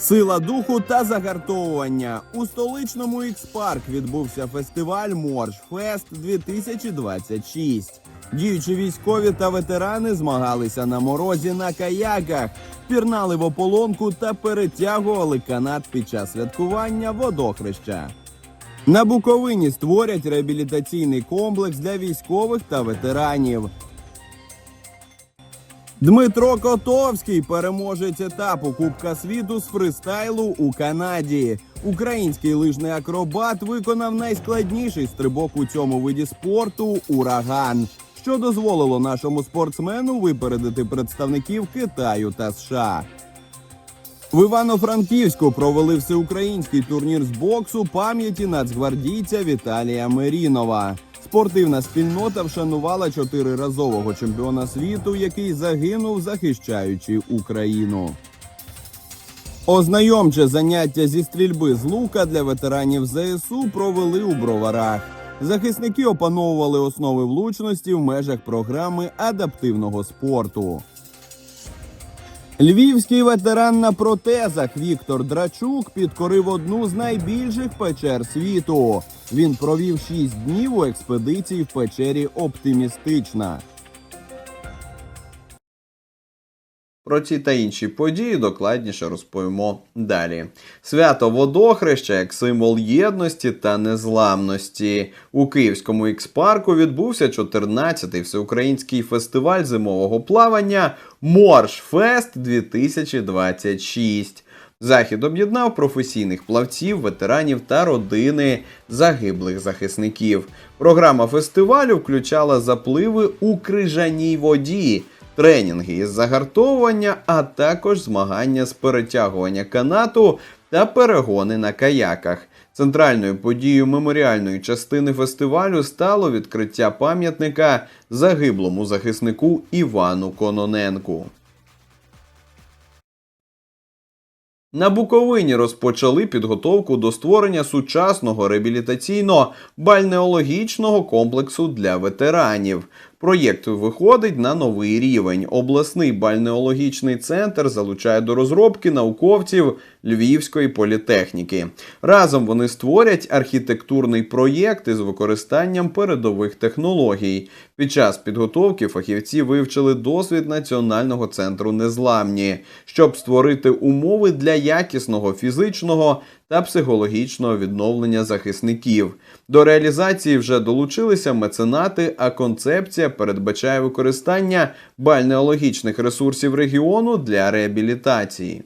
Сила духу та загартовування у столичному Ікс-парк відбувся фестиваль Морж Фест 2026. Діючі військові та ветерани змагалися на морозі на каяках, пірнали в ополонку та перетягували канат під час святкування водохреща. На Буковині створять реабілітаційний комплекс для військових та ветеранів. Дмитро Котовський переможець етапу Кубка світу з фристайлу у Канаді. Український лижний акробат виконав найскладніший стрибок у цьому виді спорту ураган, що дозволило нашому спортсмену випередити представників Китаю та США. В Івано-Франківську провели всеукраїнський турнір з боксу пам'яті нацгвардійця Віталія Мерінова. Спортивна спільнота вшанувала чотириразового чемпіона світу, який загинув, захищаючи Україну. Ознайомче заняття зі стрільби з лука для ветеранів ЗСУ провели у броварах. Захисники опановували основи влучності в межах програми адаптивного спорту. Львівський ветеран на протезах Віктор Драчук підкорив одну з найбільших печер світу. Він провів шість днів у експедиції в печері Оптимістична. Про ці та інші події докладніше розповімо далі. Свято водохреща як символ єдності та незламності. У Київському ікс-парку відбувся 14-й всеукраїнський фестиваль зимового плавання Морж Фест 2026. Захід об'єднав професійних плавців, ветеранів та родини загиблих захисників. Програма фестивалю включала запливи у крижаній воді тренінги із загартовування, а також змагання з перетягування канату та перегони на каяках. Центральною подією меморіальної частини фестивалю стало відкриття пам'ятника загиблому захиснику Івану Кононенку. На Буковині розпочали підготовку до створення сучасного реабілітаційно-бальнеологічного комплексу для ветеранів. Проєкт виходить на новий рівень. Обласний бальнеологічний центр залучає до розробки науковців Львівської політехніки. Разом вони створять архітектурний проєкт із використанням передових технологій. Під час підготовки фахівці вивчили досвід Національного центру незламні, щоб створити умови для якісного фізичного та психологічного відновлення захисників. До реалізації вже долучилися меценати, а концепція передбачає використання бальнеологічних ресурсів регіону для реабілітації.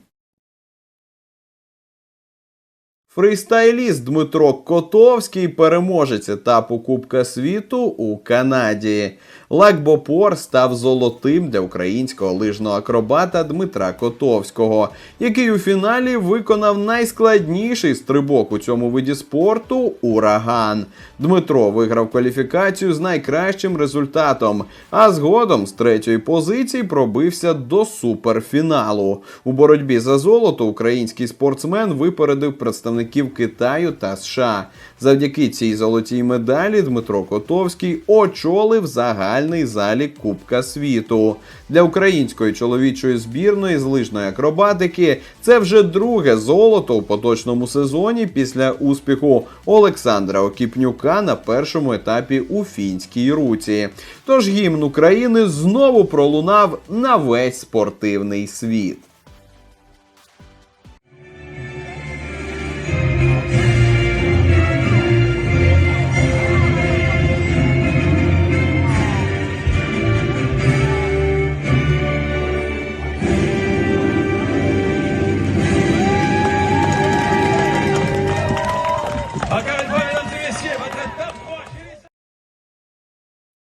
Фристайліст Дмитро Котовський переможець етапу Кубка світу у Канаді. Лакбопор став золотим для українського лижного акробата Дмитра Котовського, який у фіналі виконав найскладніший стрибок у цьому виді спорту ураган. Дмитро виграв кваліфікацію з найкращим результатом, а згодом з третьої позиції пробився до суперфіналу. У боротьбі за золото український спортсмен випередив представників Китаю та США. Завдяки цій золотій медалі Дмитро Котовський очолив загальний залік Кубка світу. Для української чоловічої збірної з лижної акробатики це вже друге золото у поточному сезоні після успіху Олександра Окіпнюка на першому етапі у фінській руці. Тож гімн України знову пролунав на весь спортивний світ.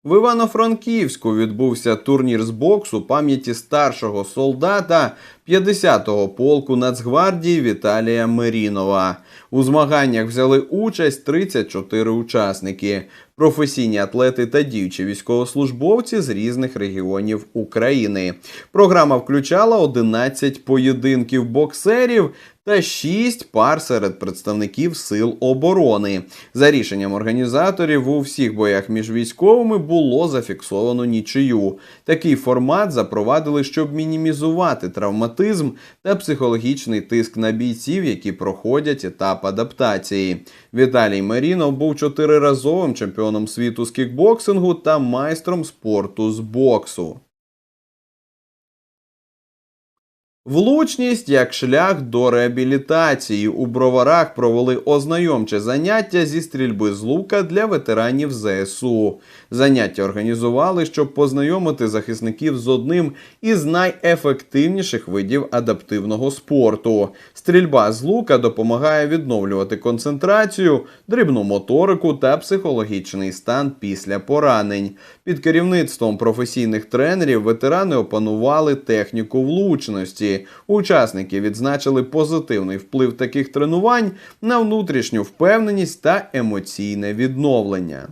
В Івано-Франківську відбувся турнір з боксу пам'яті старшого солдата 50-го полку Нацгвардії Віталія Мерінова. У змаганнях взяли участь 34 учасники, професійні атлети та діючі військовослужбовці з різних регіонів України. Програма включала 11 поєдинків боксерів та 6 пар серед представників сил оборони. За рішенням організаторів, у всіх боях між військовими було зафіксовано нічию. Такий формат запровадили, щоб мінімізувати травматизм та психологічний тиск на бійців, які проходять етап адаптації. Віталій Марінов був чотириразовим чемпіоном світу з кікбоксингу та майстром спорту з боксу. Влучність як шлях до реабілітації у броварах провели ознайомче заняття зі стрільби з лука для ветеранів ЗСУ. Заняття організували, щоб познайомити захисників з одним із найефективніших видів адаптивного спорту. Стрільба з лука допомагає відновлювати концентрацію, дрібну моторику та психологічний стан після поранень. Під керівництвом професійних тренерів ветерани опанували техніку влучності. Учасники відзначили позитивний вплив таких тренувань на внутрішню впевненість та емоційне відновлення.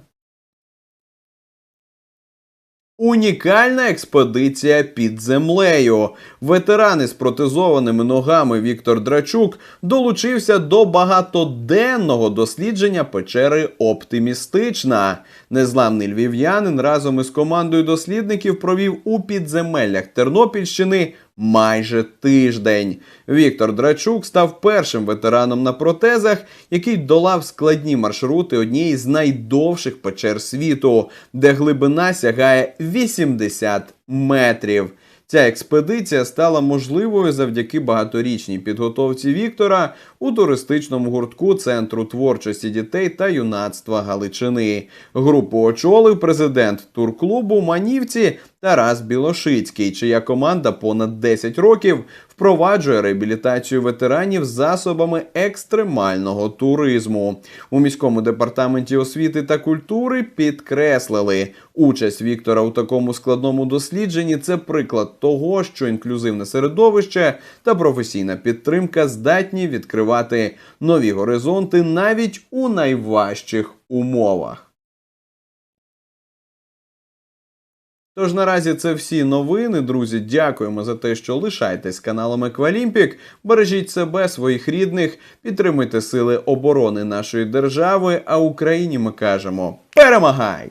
Унікальна експедиція під землею. Ветерани з протезованими ногами Віктор Драчук долучився до багатоденного дослідження печери Оптимістична. Незламний львів'янин разом із командою дослідників провів у підземеллях Тернопільщини майже тиждень. Віктор Драчук став першим ветераном на протезах, який долав складні маршрути однієї з найдовших печер світу, де глибина сягає 80 метрів. Ця експедиція стала можливою завдяки багаторічній підготовці Віктора у туристичному гуртку Центру творчості дітей та юнацтва Галичини. Групу очолив президент турклубу Манівці Тарас Білошицький, чия команда понад 10 років впроваджує реабілітацію ветеранів засобами екстремального туризму. У міському департаменті освіти та культури підкреслили, участь Віктора у такому складному дослідженні це приклад того, що інклюзивне середовище та професійна підтримка здатні відкривати нові горизонти навіть у найважчих умовах. Тож наразі це всі новини, друзі. Дякуємо за те, що лишаєтесь каналом Еквалімпік. Бережіть себе, своїх рідних, підтримуйте сили оборони нашої держави. А Україні ми кажемо: перемагай!